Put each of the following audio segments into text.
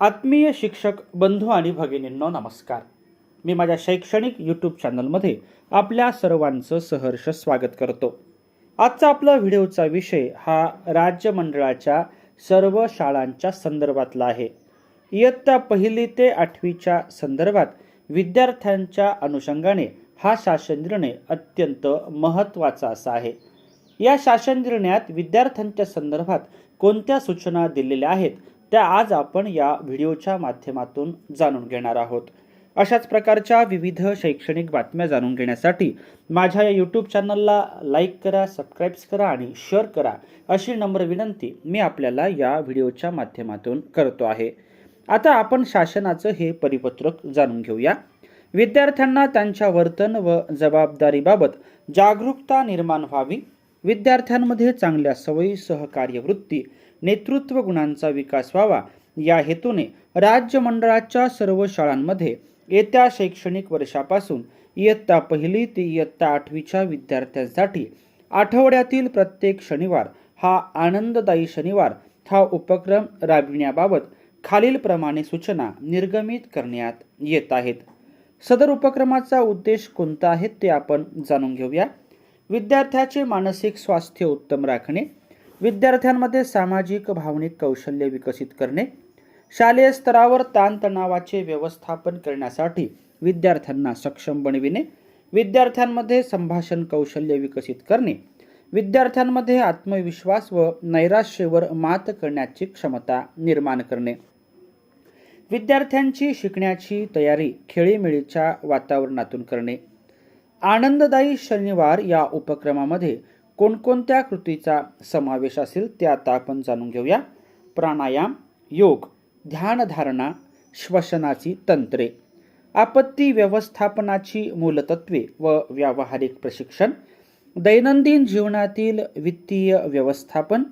आत्मीय शिक्षक बंधू आणि भगिनींनो नमस्कार. मी माझ्या शैक्षणिक यूट्यूब चॅनलमध्ये आपल्या सर्वांचं सहर्ष स्वागत करतो. आजचा आपला व्हिडिओचा विषय हा राज्य मंडळाच्या सर्व शाळांच्या संदर्भातला आहे. इयत्ता पहिली ते आठवीच्या संदर्भात विद्यार्थ्यांच्या अनुषंगाने हा शासन निर्णय अत्यंत महत्त्वाचा असा आहे. या शासन निर्णयात विद्यार्थ्यांच्या संदर्भात कोणत्या सूचना दिलेल्या आहेत? त्या आज आपण या व्हिडिओच्या माध्यमातून जाणून घेणार आहोत. अशाच प्रकारच्या विविध शैक्षणिक बातम्या जाणून घेण्यासाठी माझ्या या यूट्यूब चॅनलला लाईक करा सबस्क्राईब्स करा आणि शेअर करा अशी नम्र विनंती मी आपल्याला या व्हिडिओच्या माध्यमातून करतो आहे. आता आपण शासनाचं हे परिपत्रक जाणून घेऊया. विद्यार्थ्यांना त्यांच्या वर्तन व जबाबदारीबाबत जागरूकता निर्माण व्हावी. विद्यार्थ्यांमध्ये चांगल्या सवयी सहकार्यवृत्ती नेतृत्व गुणांचा विकास व्हावा. या हेतूने राज्य मंडळाच्या सर्व शाळांमध्ये येत्या शैक्षणिक वर्षापासून इयत्ता पहिली ते इयत्ता आठवीच्या विद्यार्थ्यांसाठी आठवड्यातील प्रत्येक शनिवार हा आनंददायी शनिवार हा उपक्रम राबविण्याबाबत खालीलप्रमाणे सूचना निर्गमित करण्यात येत आहेत. सदर उपक्रमाचा उद्देश कोणता आहे ते आपण जाणून घेऊया. विद्यार्थ्याचे मानसिक स्वास्थ्य उत्तम राखणे विद्यार्थ्यांमध्ये सामाजिक भावनिक कौशल्य विकसित करणे शालेय स्तरावर ताणतणावाचे व्यवस्थापन करण्यासाठी विद्यार्थ्यांना सक्षम बनविणे विद्यार्थ्यांमध्ये संभाषण कौशल्य विकसित करणे विद्यार्थ्यांमध्ये आत्मविश्वास व नैराश्यवर मात करण्याची क्षमता निर्माण करणे. विद्यार्थ्यांची शिकण्याची तयारी खेळीमेळीच्या वातावरणातून करणे. आनंददायी शनिवार या उपक्रमामध्ये कोणकोणत्या कृतीचा समावेश असेल ते आता आपण जाणून घेऊया. प्राणायाम योग ध्यानधारणा श्वसनाची तंत्रे आपत्ती व्यवस्थापनाची मूलतत्वे व व्यावहारिक प्रशिक्षण दैनंदिन जीवनातील वित्तीय व्यवस्थापन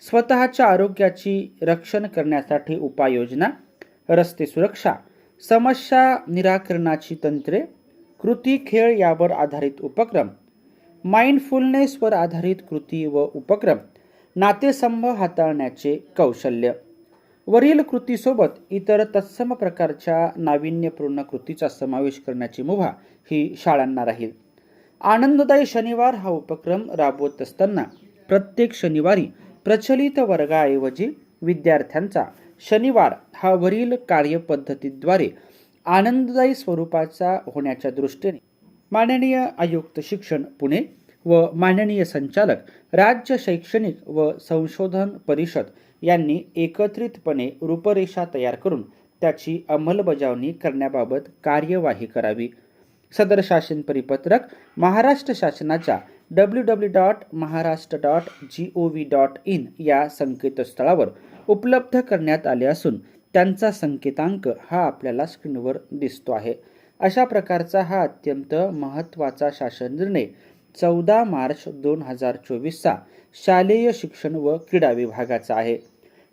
स्वतःच्या आरोग्याची रक्षण करण्यासाठी उपाययोजना रस्ते सुरक्षा समस्या निराकरणाची तंत्रे कृती खेळ यावर आधारित उपक्रम माइंडफुलनेसवर आधारित कृती व उपक्रम नातेसंभ हाताळण्याचे कौशल्य. वरील कृतीसोबत इतर तत्सम प्रकारच्या नाविन्यपूर्ण कृतीचा समावेश करण्याची मुभा ही शाळांना राहील. आनंददायी शनिवार हा उपक्रम राबवत असताना प्रत्येक शनिवारी प्रचलित वर्गाऐवजी विद्यार्थ्यांचा शनिवार हा वरील कार्यपद्धतीद्वारे आनंददायी स्वरूपाचा होण्याच्या दृष्टीने माननीय आयुक्त शिक्षण पुणे व माननीय संचालक राज्य शैक्षणिक व संशोधन परिषद यांनी एकत्रितपणे रूपरेषा तयार करून त्याची अंमलबजावणी करण्याबाबत कार्यवाही करावी. सदर शासन परिपत्रक महाराष्ट्र शासनाच्या W W dot Maharashtra dot G O V dot in या संकेतस्थळावर उपलब्ध करण्यात आले असून त्यांचा संकेतांक हा आपल्याला स्क्रीनवर दिसतो आहे. अशा प्रकारचा हा अत्यंत महत्त्वाचा शासन निर्णय चौदा मार्च दोन हजार चोवीसचा शालेय शिक्षण व क्रीडा विभागाचा आहे.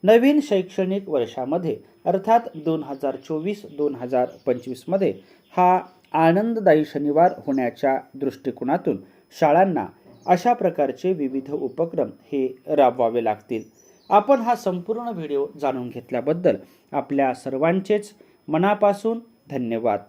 नवीन शैक्षणिक वर्षामध्ये अर्थात दोन हजार चोवीस दोन हजार पंचवीसमध्ये हा आनंददायी शनिवार होण्याच्या दृष्टिकोनातून शाळांना अशा प्रकारचे विविध उपक्रम हे राबवावे लागतील. आपण हा संपूर्ण व्हिडिओ जाणून घेतल्याबद्दल आपल्या सर्वांचेच मनापासून धन्यवाद.